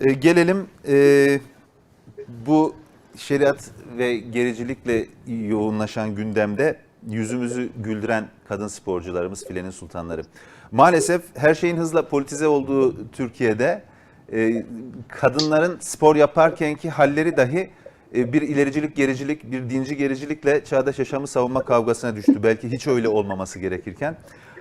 E, gelelim e, bu şeriat ve gericilikle yoğunlaşan gündemde yüzümüzü güldüren kadın sporcularımız filenin sultanları. Maalesef her şeyin hızla politize olduğu Türkiye'de e, kadınların spor yaparkenki halleri dahi e, bir ilericilik, gericilik, bir dinci gericilikle çağdaş yaşamı savunma kavgasına düştü. Belki hiç öyle olmaması gerekirken.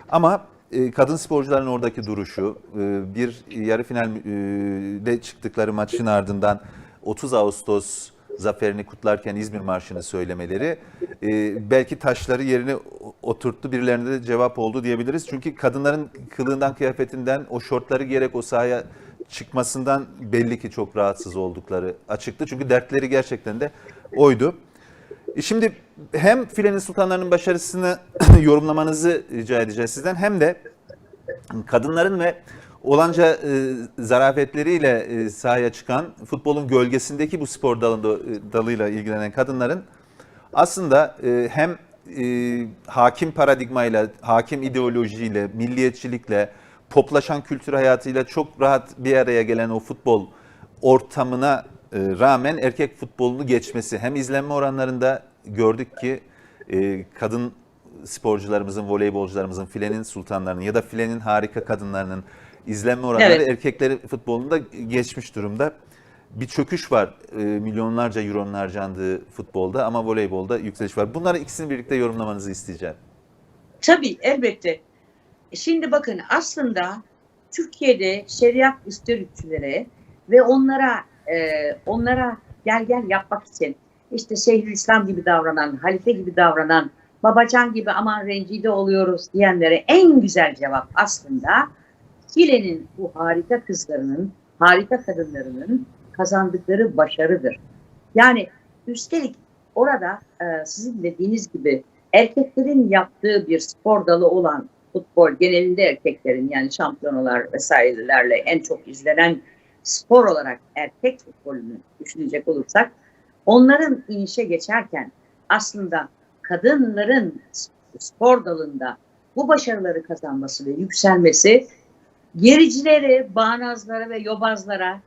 Ama kadın sporcuların oradaki duruşu, e, bir yarı finalde çıktıkları maçın ardından 30 Ağustos zaferini kutlarken İzmir Marşı'nı söylemeleri e, belki taşları yerine oturttu, birilerine de cevap oldu diyebiliriz. Çünkü kadınların kılığından, kıyafetinden, o şortları giyerek o sahaya çıkmasından belli ki çok rahatsız oldukları açıktı. Çünkü dertleri gerçekten de oydu. E, Şimdi hem filenin sultanlarının başarısını yorumlamanızı rica edeceğiz sizden hem de kadınların ve olanca e, zarafetleriyle e, sahaya çıkan futbolun gölgesindeki bu spor dalında, e, dalıyla ilgilenen kadınların aslında e, hem e, hakim paradigmayla, hakim ideolojiyle, milliyetçilikle, poplaşan kültür hayatıyla çok rahat bir araya gelen o futbol ortamına e, rağmen erkek futbolunu geçmesi hem izlenme oranlarında gördük ki e, kadın sporcularımızın, voleybolcularımızın, filenin sultanlarının ya da filenin harika kadınlarının izlenme oranları Evet. erkekleri futbolunda geçmiş durumda. Bir çöküş var e, milyonlarca euronun harcandığı futbolda ama voleybolda yükseliş var. Bunları ikisini birlikte yorumlamanızı isteyeceğim. Tabii elbette. Şimdi bakın aslında Türkiye'de şeriat üstürükçülere ve onlara e, onlara gel gel yapmak için işte Şeyhülislam gibi davranan, halife gibi davranan, babacan gibi aman rencide oluyoruz diyenlere en güzel cevap aslında File'nin bu harika kızlarının, harika kadınlarının kazandıkları başarıdır. Yani üstelik orada e, sizin dediğiniz gibi erkeklerin yaptığı bir spor dalı olan futbol genelinde erkeklerin yani şampiyonalar vesairelerle en çok izlenen spor olarak erkek futbolunu düşünecek olursak onların inişe geçerken aslında kadınların spor dalında bu başarıları kazanması ve yükselmesi gericilere, bağnazlara ve yobazlara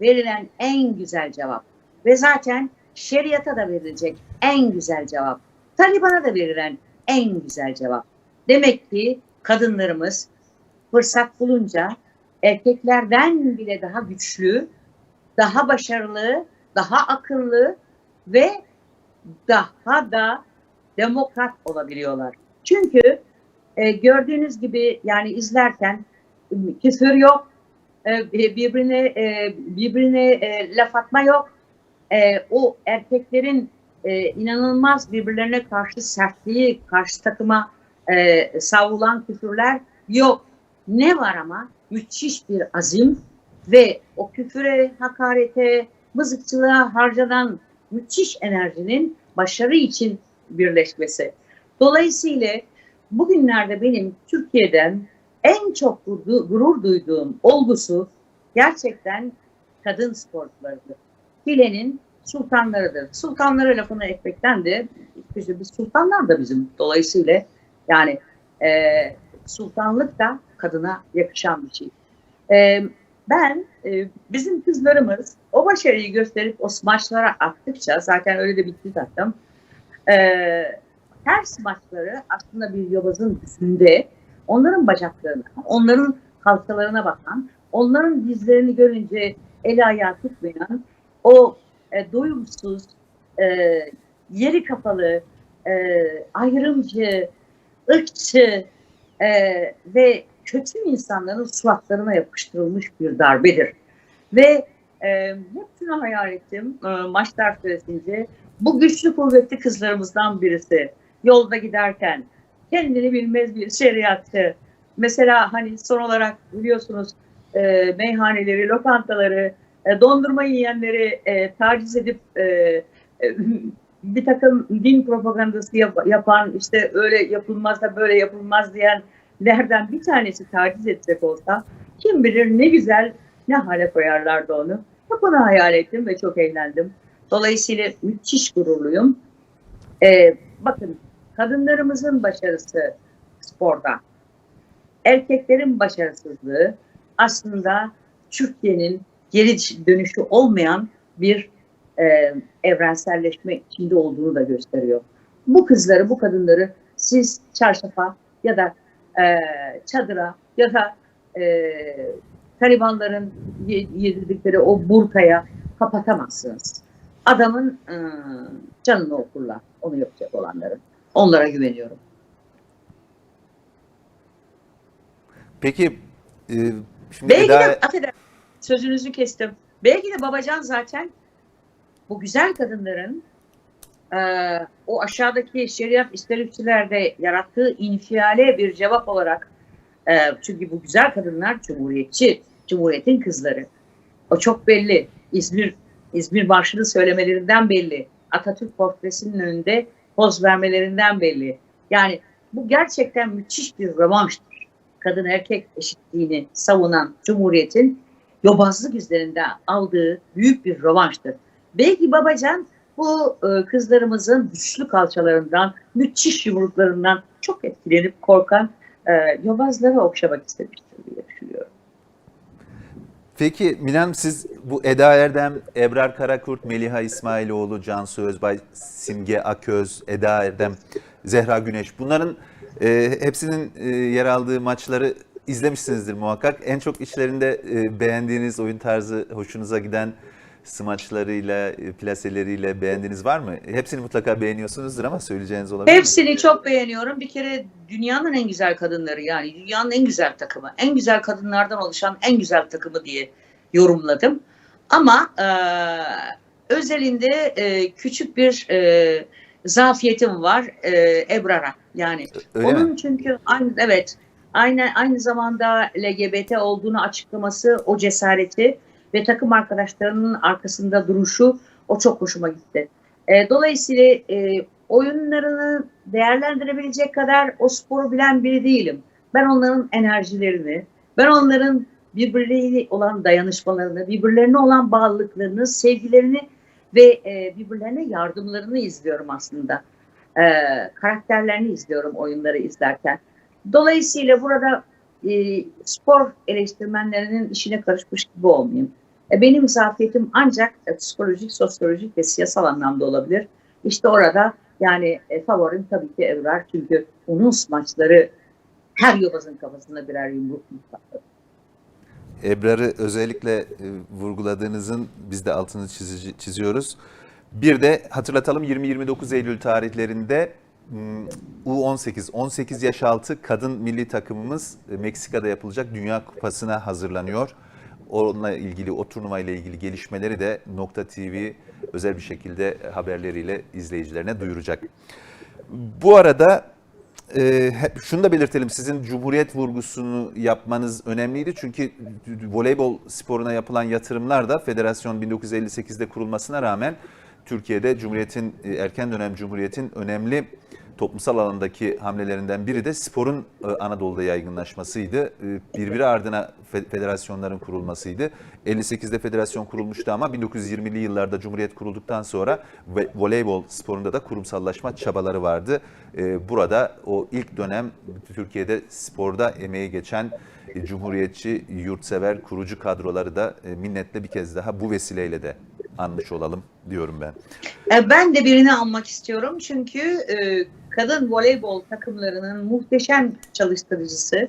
verilen en güzel cevap. Ve zaten şeriata da verilecek en güzel cevap. Taliban'a da verilen en güzel cevap. Demek ki kadınlarımız fırsat bulunca erkeklerden bile daha güçlü, daha başarılı, daha akıllı ve daha da demokrat olabiliyorlar. Çünkü e, gördüğünüz gibi yani izlerken küfür yok, e, birbirine e, birbirine e, laf atma yok. E, o erkeklerin e, inanılmaz birbirlerine karşı sertliği, karşı takıma e, savrulan küfürler yok. Ne var ama? Müthiş bir azim ve o küfüre, hakarete, mızıkçılığa harcanan müthiş enerjinin başarı için birleşmesi. Dolayısıyla bugünlerde benim Türkiye'den en çok gurur, duyduğum olgusu gerçekten kadın sporcularıdır. Filenin sultanlarıdır. Sultanlara lafını ekmekten de işte biz sultanlar da bizim dolayısıyla yani e, sultanlık da kadına yakışan bir şey. E, ben e, bizim kızlarımız o başarıyı gösterip o smaçlara attıkça zaten öyle de bitti zaten. E, her smaçları aslında bir yobazın üstünde onların bacaklarına, onların kalçalarına bakan, onların dizlerini görünce el ayağı tutmayan, o e, doyumsuz, e, yeri kapalı, e, ayrımcı, ırkçı e, ve kötü insanların suratlarına yapıştırılmış bir darbedir. Ve e, hep şunu hayal ettim e, maçlar süresince. Bu güçlü kuvvetli kızlarımızdan birisi yolda giderken kendini bilmez bir şeriatçı. Mesela hani son olarak biliyorsunuz e, meyhaneleri, lokantaları, e, dondurma yiyenleri e, taciz edip e, e, bir takım din propagandası yap- yapan işte öyle yapılmaz da böyle yapılmaz diyenlerden bir tanesi taciz edecek olsa kim bilir ne güzel ne hale koyarlardı onu. Hep onu hayal ettim ve çok eğlendim. Dolayısıyla müthiş gururluyum. E, bakın kadınlarımızın başarısı sporda, erkeklerin başarısızlığı aslında Türkiye'nin geri dönüşü olmayan bir e, evrenselleşme içinde olduğunu da gösteriyor. Bu kızları, bu kadınları siz çarşafa ya da e, çadıra ya da e, Talibanların ye- yedirdikleri o burkaya kapatamazsınız. Adamın e, canını okurlar onu yapacak olanların. Onlara güveniyorum. Peki e, şimdi Belki Eda- de affedersin, sözünüzü kestim. Belki de Babacan zaten bu güzel kadınların e, o aşağıdaki şeriat isterlikçilerde yarattığı infiale bir cevap olarak e, çünkü bu güzel kadınlar cumhuriyetçi, cumhuriyetin kızları. O çok belli. İzmir İzmir Marşı'nı söylemelerinden belli. Atatürk portresinin önünde poz vermelerinden belli. Yani bu gerçekten müthiş bir rövanştır. Kadın erkek eşitliğini savunan Cumhuriyet'in yobazlık üzerinde aldığı büyük bir rövanştır. Belki Babacan bu e, kızlarımızın güçlü kalçalarından, müthiş yumruklarından çok etkilenip korkan e, yobazları okşamak istemiştir diye düşünüyorum. Peki Milan siz bu Eda Erdem, Ebrar Karakurt, Meliha İsmailoğlu, Cansu Özbay, Simge Aköz, Eda Erdem, Zehra Güneş bunların e, hepsinin e, yer aldığı maçları izlemişsinizdir muhakkak. En çok içlerinde e, beğendiğiniz oyun tarzı hoşunuza giden smaçlarıyla, e, plaseleriyle beğendiğiniz var mı? Hepsini mutlaka beğeniyorsunuzdur ama söyleyeceğiniz olabilir mi? Hepsini çok beğeniyorum. Bir kere dünyanın en güzel kadınları yani dünyanın en güzel takımı, en güzel kadınlardan oluşan en güzel takımı diye yorumladım. Ama e, özelinde e, küçük bir e, zafiyetim var e, Ebrar'a. Yani Öyle onun mi? çünkü aynı evet aynı aynı zamanda LGBT olduğunu açıklaması, o cesareti ve takım arkadaşlarının arkasında duruşu o çok hoşuma gitti. E, dolayısıyla e, oyunlarını değerlendirebilecek kadar o sporu bilen biri değilim. Ben onların enerjilerini, ben onların birbirleriyle olan dayanışmalarını, birbirlerine olan bağlılıklarını, sevgilerini ve e, birbirlerine yardımlarını izliyorum aslında. E, karakterlerini izliyorum oyunları izlerken. Dolayısıyla burada e, spor eleştirmenlerinin işine karışmış gibi olmayayım. E, benim zafiyetim ancak e, psikolojik, sosyolojik ve siyasal anlamda olabilir. İşte orada yani e, favorim tabii ki Evrar. Çünkü onun maçları her yobazın kafasında birer yumruk mutlaktır. Ebrar'ı özellikle vurguladığınızın biz de altını çiziyoruz. Bir de hatırlatalım 20-29 Eylül tarihlerinde m, U18, 18 yaş altı kadın milli takımımız Meksika'da yapılacak Dünya Kupası'na hazırlanıyor. Onunla ilgili, o turnuva ile ilgili gelişmeleri de Nokta TV özel bir şekilde haberleriyle izleyicilerine duyuracak. Bu arada e, şunu da belirtelim. Sizin cumhuriyet vurgusunu yapmanız önemliydi. Çünkü voleybol sporuna yapılan yatırımlar da federasyon 1958'de kurulmasına rağmen Türkiye'de Cumhuriyet'in e, erken dönem Cumhuriyet'in önemli toplumsal alandaki hamlelerinden biri de sporun e, Anadolu'da yaygınlaşmasıydı. E, Birbiri ardına fe- federasyonların kurulmasıydı. 58'de federasyon kurulmuştu ama 1920'li yıllarda Cumhuriyet kurulduktan sonra voleybol sporunda da kurumsallaşma çabaları vardı. E, Burada o ilk dönem Türkiye'de sporda emeği geçen cumhuriyetçi, yurtsever, kurucu kadroları da minnetle bir kez daha bu vesileyle de anmış olalım diyorum ben. Ben de birini almak istiyorum çünkü kadın voleybol takımlarının muhteşem çalıştırıcısı,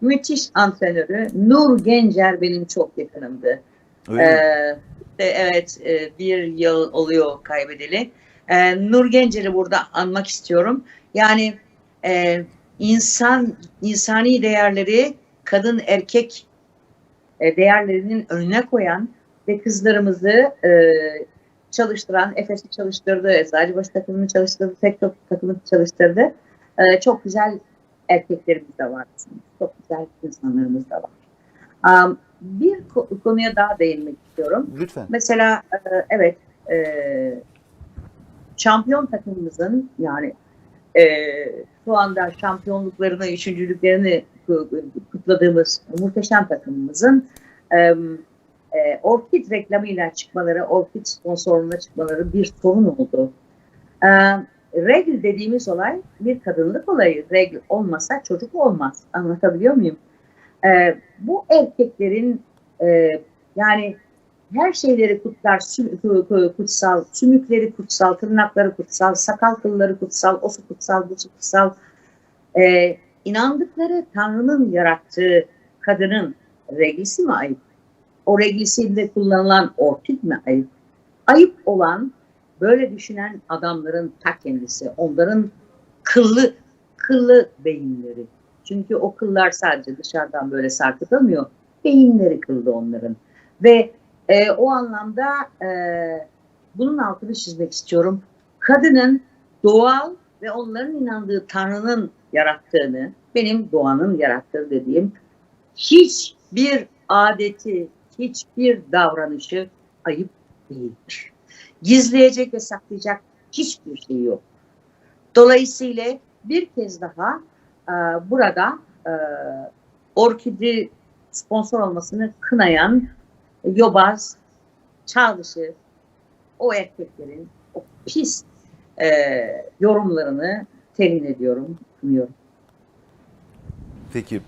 müthiş antrenörü Nur Gencer benim çok yakınımdı. Öyle? Ee, ve evet e, bir yıl oluyor kaybedeli. Ee, Nur Gencer'i burada anmak istiyorum. Yani e, insan insani değerleri kadın erkek e, değerlerinin önüne koyan ve kızlarımızı e, çalıştıran, Efes'i çalıştırdı, Eczacıbaşı takımını çalıştırdı, pek çok takımı çalıştırdı. E, çok güzel erkeklerimiz de var. Çok güzel insanlarımız da var. Um, bir ko- konuya daha değinmek istiyorum. Lütfen. Mesela e, evet e, şampiyon takımımızın yani e, şu anda şampiyonluklarını, üçüncülüklerini ku- kutladığımız muhteşem takımımızın e, e, Orkid reklamıyla çıkmaları, Orkid sponsorluğuna çıkmaları bir sorun oldu. E, regl dediğimiz olay bir kadınlık olayı. Regl olmasa çocuk olmaz. Anlatabiliyor muyum? E, bu erkeklerin e, yani her şeyleri kutlar, kutsal, sümükleri kutsal, tırnakları kutsal, sakal kılları kutsal, o su kutsal, bu su kutsal. Ee, inandıkları Tanrı'nın yarattığı kadının reglisi mi ayıp? O reglisinde kullanılan orkid mi ayıp? Ayıp olan böyle düşünen adamların ta kendisi. Onların kıllı, kıllı beyinleri. Çünkü o kıllar sadece dışarıdan böyle sarkıtamıyor. Beyinleri kıldı onların. Ve e, o anlamda e, bunun altını çizmek istiyorum. Kadının doğal ve onların inandığı Tanrı'nın yarattığını, benim doğanın yarattığı dediğim hiçbir adeti, hiçbir davranışı ayıp değildir. Gizleyecek ve saklayacak hiçbir şey yok. Dolayısıyla bir kez daha e, burada e, Orkidi sponsor olmasını kınayan yobaz, çağ o erkeklerin o pis e, yorumlarını telin ediyorum, kınıyorum. Peki